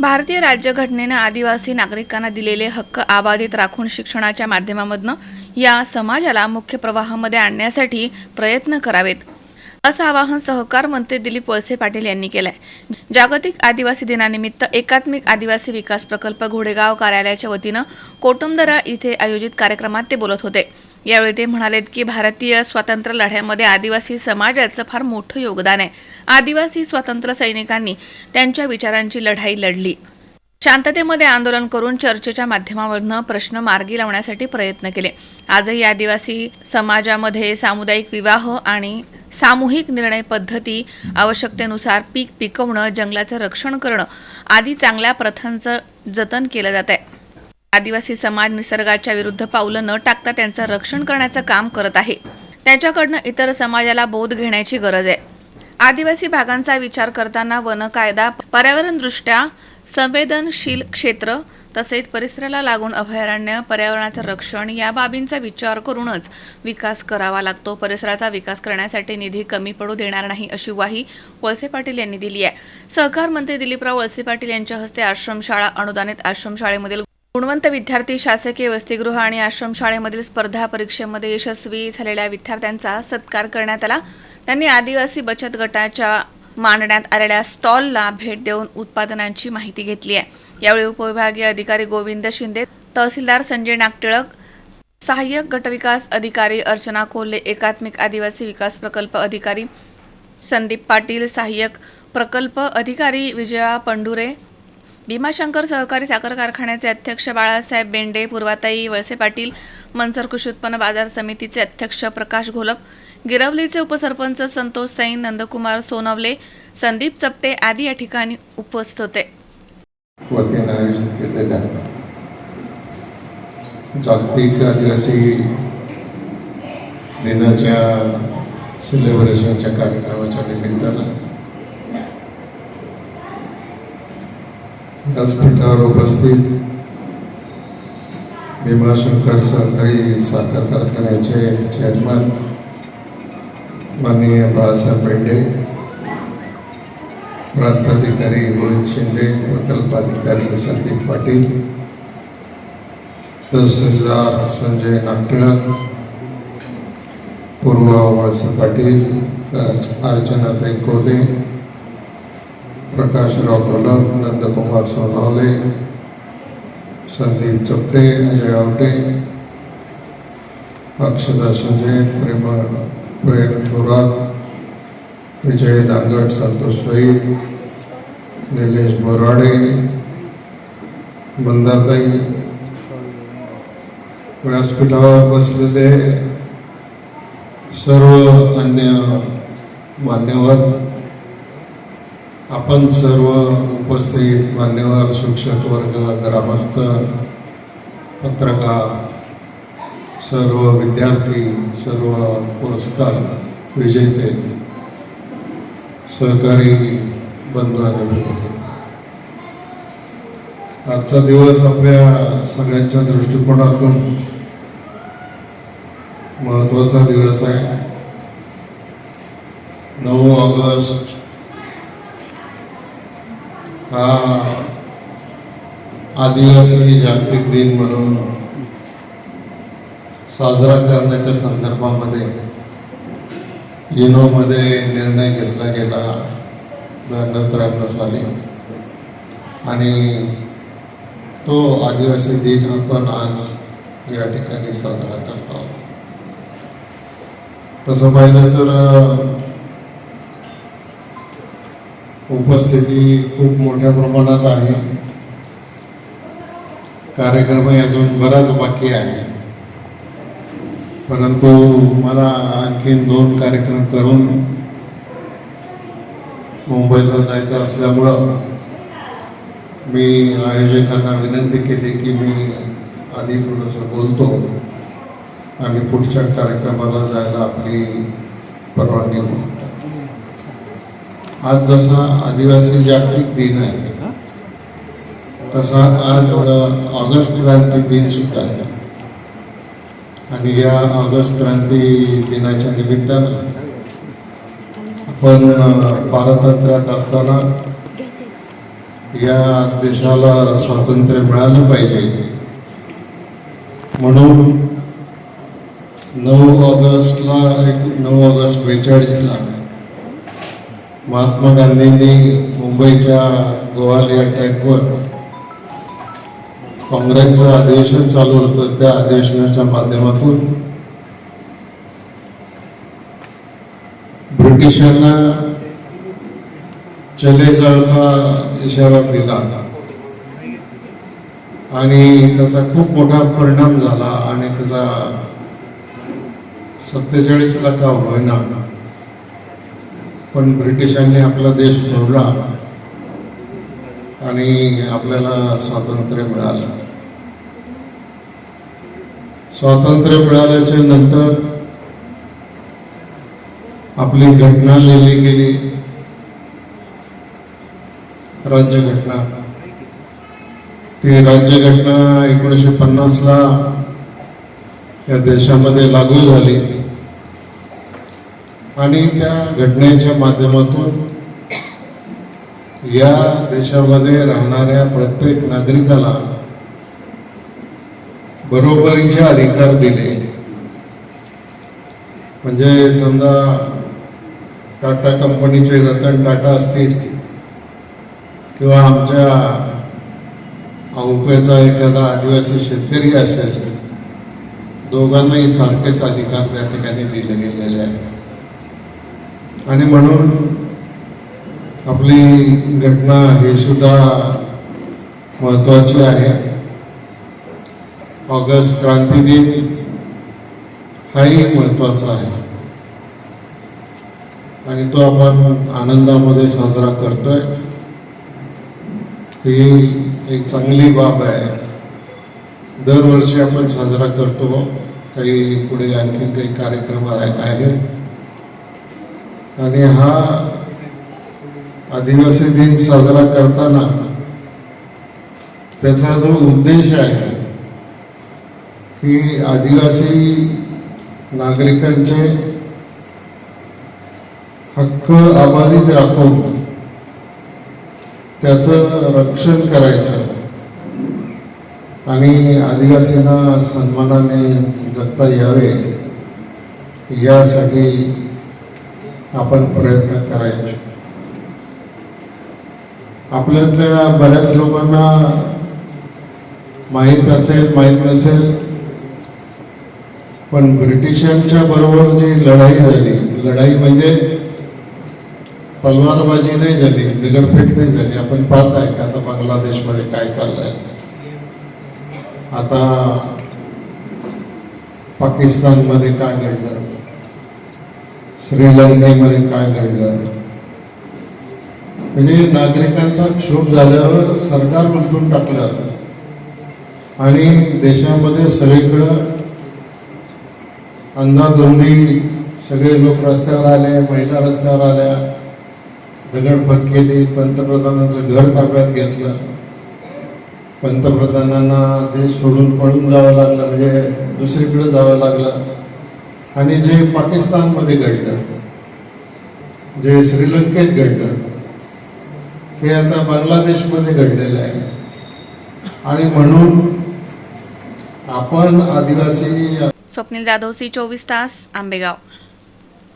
भारतीय राज्यघटनेनं आदिवासी नागरिकांना दिलेले हक्क आबाधित राखून शिक्षणाच्या माध्यमामधनं या समाजाला मुख्य प्रवाहामध्ये आणण्यासाठी प्रयत्न करावेत. असं आवाहन सहकार मंत्री दिलीप वळसे पाटील यांनी केलंय. जागतिक आदिवासी दिनानिमित्त एकात्मिक आदिवासी विकास प्रकल्प घोडेगाव कार्यालयाच्या वतीनं कोटुंबदरा इथे आयोजित कार्यक्रमात ते बोलत होते. यावेळी ते म्हणालेत की भारतीय स्वातंत्र्य लढ्यामध्ये आदिवासी समाजाचं फार मोठं योगदान आहे. आदिवासी स्वातंत्र्य सैनिकांनी त्यांच्या विचारांची लढाई लढली. शांततेमध्ये आंदोलन करून चर्चेच्या माध्यमावरून प्रश्न मार्गी लावण्यासाठी प्रयत्न केले. आजही आदिवासी समाजामध्ये सामुदायिक विवाह आणि सामूहिक निर्णय पद्धती आवश्यकतेनुसार पीक पिकवणं जंगलाचं रक्षण करणं आदी चांगल्या प्रथांचं जतन केलं जात आहे. आदिवासी समाज निसर्गाच्या विरुद्ध पावलं न टाकता त्यांचं रक्षण करण्याचं काम करत आहे. त्यांच्याकडनं इतर समाजाला बोध घेण्याची गरज आहे. आदिवासी भागांचा विचार करताना वन कायदा पर्यावरणदृष्ट्या संवेदनशील क्षेत्र तसेच परिसराला लागून अभयारण्य पर्यावरणाचं रक्षण या बाबींचा विचार करूनच विकास करावा लागतो. परिसराचा विकास करण्यासाठी निधी कमी पडू देणार नाही अशी ग्वाही वळसे पाटील यांनी दिली आहे. सहकार मंत्री दिलीपराव वळसे पाटील यांच्या हस्ते आश्रमशाळा अनुदानित आश्रमशाळेमधील गुणवंत विद्यार्थी शासकीय वसतिगृह आणि आश्रमशाळेमधील स्पर्धा परीक्षेमध्ये यशस्वी झालेल्या विद्यार्थ्यांचा सत्कार करण्यात आला. त्यांनी आदिवासी बचत गटाच्या मांडण्यात आलेल्या स्टॉलला भेट देऊन उत्पादनांची माहिती घेतली आहे. यावेळी उपविभागीय अधिकारी गोविंद शिंदे तहसीलदार संजय नागटिळक सहाय्यक गटविकास अधिकारी अर्चना कोल्हे एकात्मिक आदिवासी विकास प्रकल्प अधिकारी संदीप पाटील सहाय्यक प्रकल्प अधिकारी विजया पंडुरे भीमाशंकर सहकारी साखर कारखान्याचे अध्यक्ष बाळासाहेब बेंडे पूर्वाताई वळसे पाटील मनसर कृषी उत्पन्न बाजार समितीचे अध्यक्ष प्रकाश घोलप गिरवलीचे उपसरपंच संतोष सैन नंदकुमार सोनवले संदीप चपटे आदी या ठिकाणी उपस्थित होते. वतीनं आयोजित केलेल्या जागतिक आदिवासी दिनाच्या सेलिब्रेशनच्या कार्यक्रमाच्या निमित्तानं व्यासपीठावर उपस्थित भीमाशंकर सहकारी साखर कारखान्याचे चेअरमन माननीय बाळासाहेब बेंडे प्रांताधिकारी गोविंद शिंदे प्रकल्पाधिकारी संदीप पाटील तहसीलदार संजय नागटिळक पूर्व वळसे पाटील अर्चनाताई कोले प्रकाशराव घोलप नंदकुमार सोनवले संदीप चपटे अजय आवटे अक्षदा शिंदे प्रेमा प्रेम थोरात विजय दांगट संतोष शहीद निलेश बोराडे मंदाताई व्यासपीठावर बसलेले सर्व अन्य मान्यवर आपण सर्व उपस्थित मान्यवर शिक्षक वर्ग ग्रामस्थ पत्रकार सर्व विद्यार्थी सर्व पुरस्कार विजेते सहकारी बंधू आणि आजचा दिवस आपल्या सगळ्यांच्या दृष्टिकोनातून महत्त्वाचा दिवस आहे. नऊ ऑगस्ट हा आदिवासी जागतिक दिन म्हणून साजरा करण्याच्या संदर्भामध्ये युनोमध्ये निर्णय घेतला गेला ब्याण्णव त्र्याण्णव साली. आणि तो आदिवासी दिन आपण आज या ठिकाणी साजरा करतो तसं पाहिलं तर उपस्थिती खूप मोठ्या प्रमाणात आहे. कार्यक्रमही अजून बराच बाकी आहे. परंतु मला आणखीन दोन कार्यक्रम करून मुंबईला जायचं असल्यामुळं मी आयोजकांना विनंती केली की मी आधी थोडंसं बोलतो आणि पुढच्या कार्यक्रमाला जायला आपली परवानगी मागतो. आज जसा आदिवासी जागतिक दिन आहे तसा आज ऑगस्ट क्रांती दिन सुद्धा आहे. आणि या ऑगस्ट क्रांती दिनाच्या निमित्तानं आपण पारतंत्र्यात असताना या देशाला स्वातंत्र्य मिळालं पाहिजे. म्हणून नऊ ऑगस्टला एक नऊ ऑगस्ट बेचाळीसला महात्मा गांधींनी मुंबईच्या गोवाल या टॅंकवर काँग्रेसचं अधिवेशन चालू होतं त्या अधिवेशनाच्या माध्यमातून ब्रिटिशांना चले जाळचा इशारा दिला. आणि त्याचा खूप मोठा परिणाम झाला आणि त्याचा सत्तेचाळीसला का होईना. पण ब्रिटिशांनी आपला देश सोडला. आणि आपल्याला स्वातंत्र्य मिळालं. स्वातंत्र्य मिळाल्याच्या नंतर आपली घटना लिहिली गेली. राज्यघटना. ती राज्यघटना एकोणीसशे पन्नासला या देशामध्ये लागू झाली. आणि त्या घटनेच्या माध्यमातून या देशामध्ये राहणाऱ्या प्रत्येक नागरिकाला बरोबरीचे अधिकार दिले. म्हणजे समजा टाटा कंपनीचे रतन टाटा असतील किंवा आमच्या औप्याचा एखादा आदिवासी शेतकरी असेल दोघांनाही सारखेच अधिकार त्या ठिकाणी दिले गेलेले आहेत. आणि म्हणून आपली घटना हे सुद्धा महत्वाची आहे. ऑगस्ट क्रांती दिन हाही महत्त्वाचा आहे. आणि तो आपण आनंदामध्ये साजरा करतोय. ही एक चांगली बाब आहे. दरवर्षी आपण साजरा करतो. काही पुढे आणखी काही कार्यक्रम आहेत. आणि हा आदिवासी दिन साजरा करताना त्याचा जो उद्देश आहे की आदिवासी नागरिकांचे हक्क अबाधित राखून त्याचं रक्षण करायचं. आणि आदिवासींना सन्मानाने जगता यावे यासाठी आपण प्रयत्न करायचे. आपल्यातल्या बऱ्याच लोकांना माहीत असेल माहीत नसेल पण ब्रिटिशांच्या बरोबर जी लढाई झाली लढाई म्हणजे तलवारबाजी नाही झाली दगडफेक नाही झाली. आपण पाहत आहे का आता बांगलादेशमध्ये काय चाललंय? आता पाकिस्तानमध्ये काय घडलं? श्रीलंकेमध्ये काय घडलं? म्हणजे नागरिकांचा क्षोभ झाल्यावर सरकार बदलून टाकलं. आणि देशामध्ये सगळीकडं अंधाधुंदी सगळे लोक रस्त्यावर आले महिला रस्त्यावर आल्या. दगडफट केली पंतप्रधानांचं घर ताब्यात घेतलं. पंतप्रधानांना देश सोडून पळून जावं लागलं म्हणजे दुसरीकडे जावं लागलं. आणि जे पाकिस्तानमध्ये घडलं जे श्रीलंकेत घडलं हे आता बांगलादेशमध्ये घडलेलं आहे. आणि म्हणून आपण आदिवासी स्वप्नील जाधव सी चोवीस तास आंबेगाव.